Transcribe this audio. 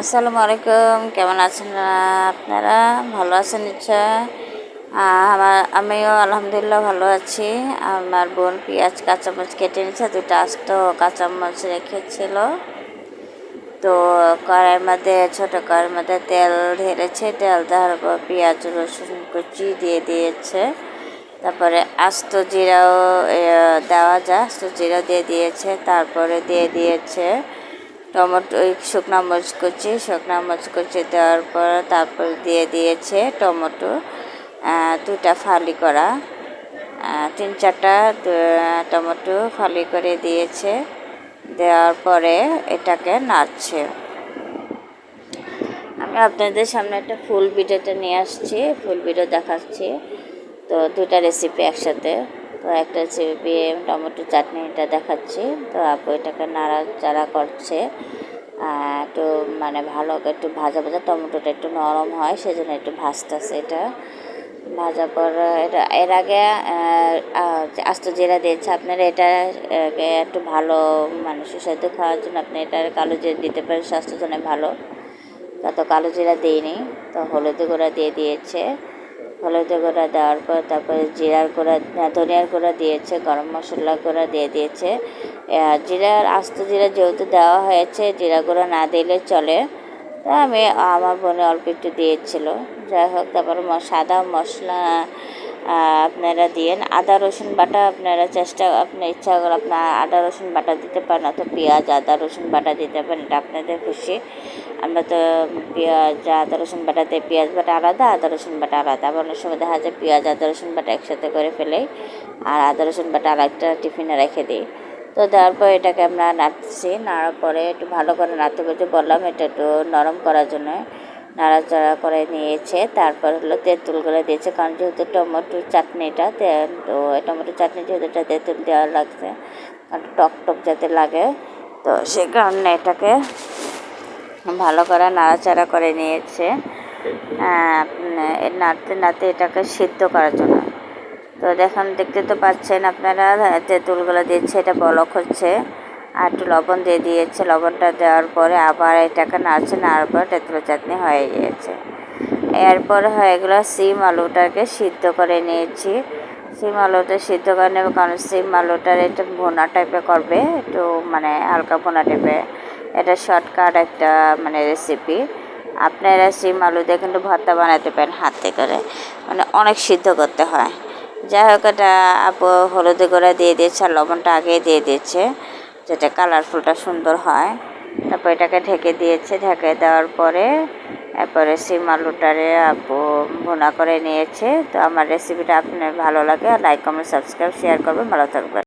আসসালামু আলাইকুম, কেমন আছেন আপনারা? ভালো আছেন নিশ্চয় আমার, আমিও আলহামদুলিল্লাহ ভালো আছি। আমার বোন পেঁয়াজ, কাঁচামরিচ কেটে নিচ্ছে দুটো আস্ত কাঁচামরিচ রেখেছিল। তো কড়াইয়ের মধ্যে, ছোটো কড়াইয়ের মধ্যে তেল ঢেলেছে, তেল দেওয়ার পর পেঁয়াজ, রসুন কুচি দিয়ে দিয়েছে। তারপরে আস্ত জিরাও দেওয়া যায়, আস্ত জিরাও দিয়ে দিয়েছে, তারপরে দিয়ে দিয়েছে টমেটো শুকনো মরিচ কুচি, শুকনো মরিচ কুচি দেওয়ার পর তারপর দিয়ে দিয়েছে টমেটো দুটা ফালি করা তিন চারটা টমেটো ফালি করে দিয়েছে, দেওয়ার পরে এটাকে নাড়ছে। আমি আপনাদের সামনে একটা ফুল ভিডিওটা নিয়ে আসছি, ফুল ভিডিও দেখাচ্ছি, তো দুটা রেসিপি একসাথে। তো একটা রেসিপি টমেটো চাটনিটা দেখাচ্ছি। তো আপু এটাকে নাড়া নাড়াচাড়া করছে। একটু মানে ভালো একটু ভাজা ভাজা টমেটোটা একটু নরম হয়, সেজন্য একটু ভাজতেছে এটা। ভাজা পর এটা, এর আগে আস্ত জিরা দিয়েছে, আপনারা এটা একটু ভালো মানে সুস্বাদু খাওয়ার জন্য আপনি এটা কালো জিরা দিতে পারেন, স্বাস্থ্যের জন্য ভালো। তত কালো জিরা দিইনি, তো হলুদ গুঁড়া দিয়ে দিয়েছে। হলুদ গুঁড়া দেওয়ার পর তারপরে জিরার গুঁড়া ধনিয়ার গুঁড়া দিয়েছে, গরম মশলা গুঁড়া দিয়ে দিয়েছে। জিরার আস্ত জিরা যেহেতু দেওয়া হয়েছে, জিরা গুঁড়া না দিলে চলে। তা আমি, আমার বোনে অল্প একটু দিয়েছিল। যাই হোক, তারপর সাদা মশলা আপনারা দিয়েন। আদা, রসুন বাটা আপনারা চেষ্টা আপনার ইচ্ছা করে আপনার আদা, রসুন বাটা দিতে পারেন অথবা পেঁয়াজ, আদা, রসুন বাটা দিতে পারেন, এটা আপনাদের খুশি। আমরা তো পেঁয়াজ, আদা, রসুন বাটাতে পেঁয়াজ বাটা আলাদা, আদা, রসুন বাটা আলাদা। আবার অনেক সময় দেখা যায় পেঁয়াজ, আদা, রসুন বাটা একসাথে করে ফেলে আর আদা, রসুন বাটা আরেকটা টিফিনে রেখে দিই। তো দেওয়ার পর এটাকে আমরা নাড়ছি, নাড়ার পরে একটু ভালো করে নাড়তে বলতে বললাম, এটা একটু নরম করার জন্য। নাড়াচাড়া করে নিয়েছে। তারপর হলো তেঁতুলগুলো দিয়েছে। কারণ যেহেতু টমেটোর চাটনিটা তো টমেটো চাটনি যেহেতু এটা তেঁতুল দেওয়া লাগছে একটু টক টক যাতে লাগে, তো সে কারণে এটাকে ভালো করে নাড়াচাড়া করে নিয়েছে। নাড়তে নাড়তে এটাকে সিদ্ধ করার জন্য। তো দেখুন, দেখতে তো পাচ্ছেন আপনারা তেঁতুলগুলো দিচ্ছে এটা বলক হচ্ছে। আর একটু লবণ দিয়ে দিয়েছে। লবণটা দেওয়ার পরে আবার এটাকে নাড়ছে, নাড়ার পর তেঁতুল চাটনি হয়ে গিয়েছে। এরপর হয়ে গেলো সিম আলুটাকে সিদ্ধ করে নিয়েছি। সিম আলুটা সিদ্ধ করে নেবে কারণ সিম আলুটার একটু ভোনা টাইপের করবে, একটু মানে হালকা ভোনা টাইপের এটা শর্টকাট একটা মানে রেসিপি আপনারা সিম আলু দিয়ে কিন্তু ভর্তা বানাতে পারেন হাতে করে। মানে অনেক সিদ্ধ করতে হয়। যাই হোক, এটা আপু হলুদে করে দিয়ে দিয়েছে আর লবণটা আগেই দিয়ে দিয়েছে। যেটা কালারফুলটা সুন্দর হয়। তারপর এটাকে ঢেকে দিয়েছে। ঢেকে দেওয়ার পরে এরপরে সিম আলুটারে আপু ভুনা করে নিয়েছে। তো আমার রেসিপিটা আপনার ভালো লাগে লাইক কমেন্ট সাবস্ক্রাইব শেয়ার করবেন। ভালো থাকবেন।